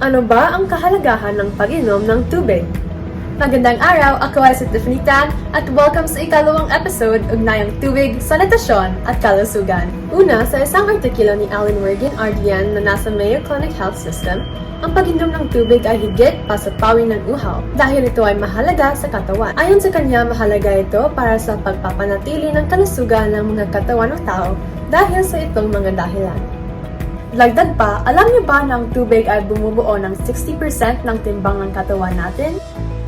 Ano ba ang kahalagahan ng pag-inom ng tubig? Magandang araw, ako ay si Tiffany Tan at welcome sa ikalawang episode ugnayang tubig, sanitasyon at kalusugan. Una, sa isang artikulo ni Alan Wergen RDN na nasa Mayo Clinic Health System, ang pag-inom ng tubig ay higit pa sa pawin ng uhaw dahil ito ay mahalaga sa katawan. Ayon sa kanya, mahalaga ito para sa pagpapanatili ng kalusugan ng mga katawan ng tao dahil sa itong mga dahilan. Lagdag pa, alam niyo ba na ang tubig ay bumubuo ng 60% ng timbang ng katawan natin?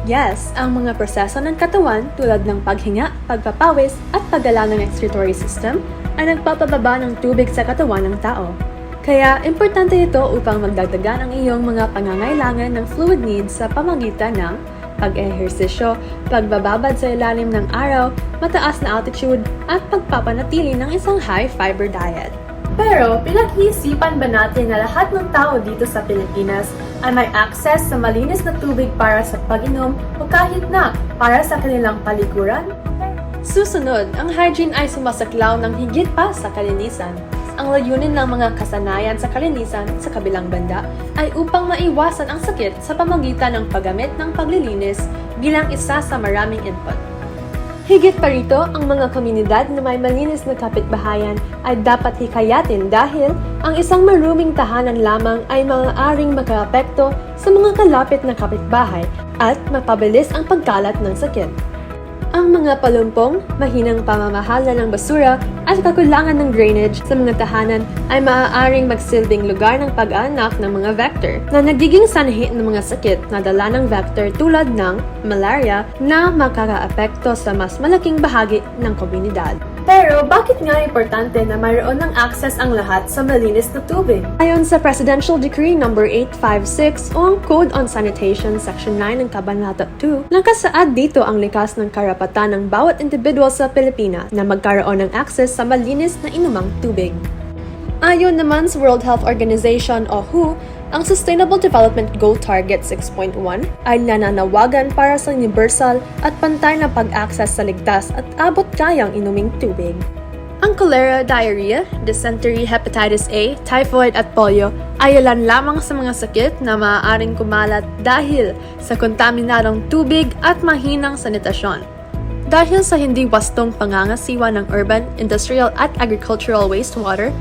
Yes, ang mga proseso ng katawan tulad ng paghinga, pagpapawis, at paggala ng excretory system ay nagpapababa ng tubig sa katawan ng tao. Kaya, importante ito upang magdagdagan ang iyong mga pangangailangan ng fluid needs sa pamagitan ng pag-ehersisyo, pagbababad sa ilalim ng araw, mataas na altitude, at pagpapanatili ng isang high-fiber diet. Pero, pinag-iisipan ba natin na lahat ng tao dito sa Pilipinas ay may access sa malinis na tubig para sa pag-inom o kahit na para sa kanilang palikuran? Susunod, ang hygiene ay sumasaklaw ng higit pa sa kalinisan. Ang layunin ng mga kasanayan sa kalinisan sa kabilang banda ay upang maiwasan ang sakit sa pamagitan ng paggamit ng paglilinis bilang isa sa maraming input. Higit pa rito, ang mga komunidad na may malinis na kapitbahayan ay dapat hikayatin dahil ang isang maruming tahanan lamang ay maaaring makaapekto sa mga kalapit na kapitbahay at mapabilis ang pagkalat ng sakit. Ang mga palumpong, mahinang pamamahala ng basura at kakulangan ng drainage sa mga tahanan ay maaaring magsilbing lugar ng pag-aanak ng mga vector na nagiging sanhi ng mga sakit na dala ng vector tulad ng malaria na makakaapekto sa mas malaking bahagi ng komunidad. Pero bakit nga importante na mayroon ng access ang lahat sa malinis na tubig? Ayon sa Presidential Decree No. 856 o ang Code on Sanitation Section 9 ng Kabanata 2, nakasaad dito ang likas ng karapatan ng bawat individual sa Pilipinas na magkaroon ng access sa malinis na inumang tubig. Ayon naman sa World Health Organization o WHO, ang Sustainable Development Goal Target 6.1 ay nananawagan para sa universal at pantay na pag-access sa ligtas at abot kayang inuming tubig. Ang cholera, diarrhea, dysentery, hepatitis A, typhoid at polio ay ilan lamang sa mga sakit na maaaring kumalat dahil sa kontaminadong tubig at mahinang sanitasyon. Dahil sa hindi wastong pangangasiwa ng urban, industrial at agricultural wastewater,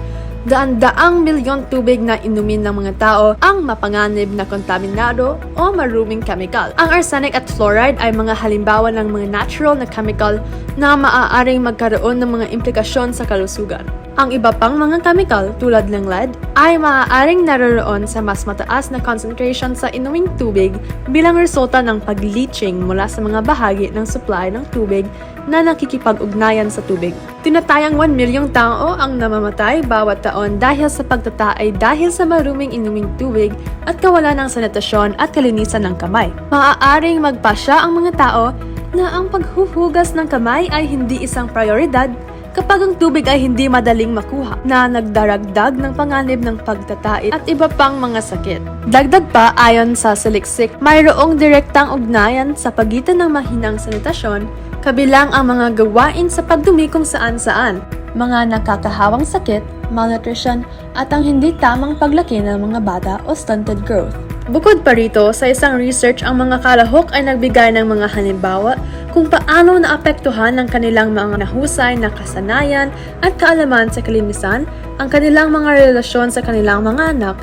daan-daang milyon tubig na inumin ng mga tao ang mapanganib na kontaminado o maruming chemical. Ang arsenic at fluoride ay mga halimbawa ng mga natural na chemical na maaaring magkaroon ng mga implikasyon sa kalusugan. Ang iba pang mga chemical tulad ng lead ay maaaring naroroon sa mas mataas na concentration sa inuming tubig bilang resulta ng pag-leaching mula sa mga bahagi ng supply ng tubig na nakikipag-ugnayan sa tubig. Tinatayang 1 milyong tao ang namamatay bawat taon dahil sa pagtatay dahil sa maruming inuming tubig at kawalan ng sanitasyon at kalinisan ng kamay. Maaaring magpasya ang mga tao na ang paghuhugas ng kamay ay hindi isang prioridad kapag ang tubig ay hindi madaling makuha na nagdaragdag ng panganib ng pagtatait at iba pang mga sakit. Dagdag pa ayon sa saliksik, mayroong direktang ugnayan sa pagitan ng mahinang sanitasyon kabilang ang mga gawain sa pagdumi kung saan-saan, mga nakakahawang sakit, malnutrition, at ang hindi tamang paglaki ng mga bata o stunted growth. Bukod pa rito, sa isang research ang mga kalahok ay nagbigay ng mga halimbawa kung paano naapektuhan ng kanilang mga nahusay na kasanayan at kaalaman sa kalinisan ang kanilang mga relasyon sa kanilang mga anak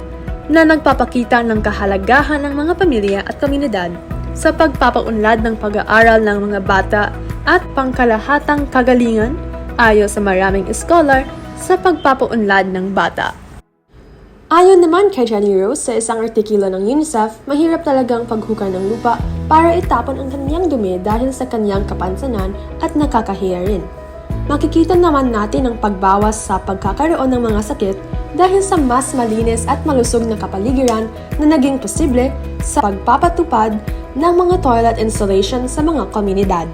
na nagpapakita ng kahalagahan ng mga pamilya at komunidad sa pagpapaunlad ng pag-aaral ng mga bata at pangkalahatang kagalingan ayo sa maraming scholar sa pagpapaunlad ng bata. Ayon naman kay Jenny Rose sa isang artikulo ng UNICEF, mahirap talagang paghukay ng lupa para itapon ang kanyang dumi dahil sa kanyang kapansanan at nakakahiya rin. Makikita naman natin ang pagbawas sa pagkakaroon ng mga sakit dahil sa mas malinis at malusog na kapaligiran na naging posible sa pagpapatupad ng mga toilet installation sa mga komunidad.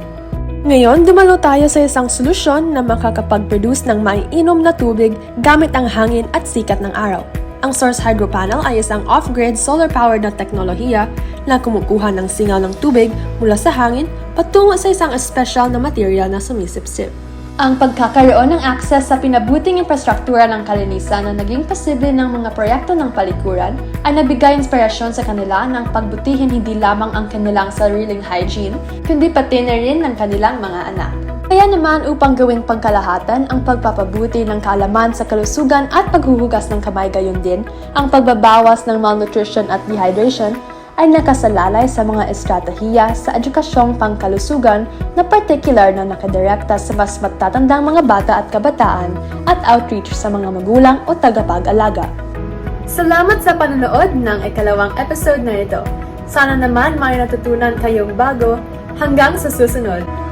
Ngayon, dumalo tayo sa isang solusyon na makakapag-produce ng maiinom na tubig gamit ang hangin at sikat ng araw. Ang Source Hydro Panel ay isang off-grid solar-powered na teknolohiya na kumukuha ng singaw ng tubig mula sa hangin patungo sa isang espesyal na material na sumisipsip. Ang pagkakaroon ng akses sa pinabuting infrastruktura ng kalinisan na naging posible ng mga proyekto ng palikuran ay nabigay inspirasyon sa kanila ng pagbutihin hindi lamang ang kanilang sariling hygiene, kundi pati na rin ng kanilang mga anak. Kaya naman upang gawing pangkalahatan ang pagpapabuti ng kaalaman sa kalusugan at paghuhugas ng kamay gayon din, ang pagbabawas ng malnutrition at dehydration ay nakasalalay sa mga estratehiya sa edukasyong pangkalusugan na particular na nakadirekta sa mas matatandang mga bata at kabataan at outreach sa mga magulang o tagapag-alaga. Salamat sa panonood ng ikalawang episode na ito. Sana naman may natutunan kayong bago hanggang sa susunod.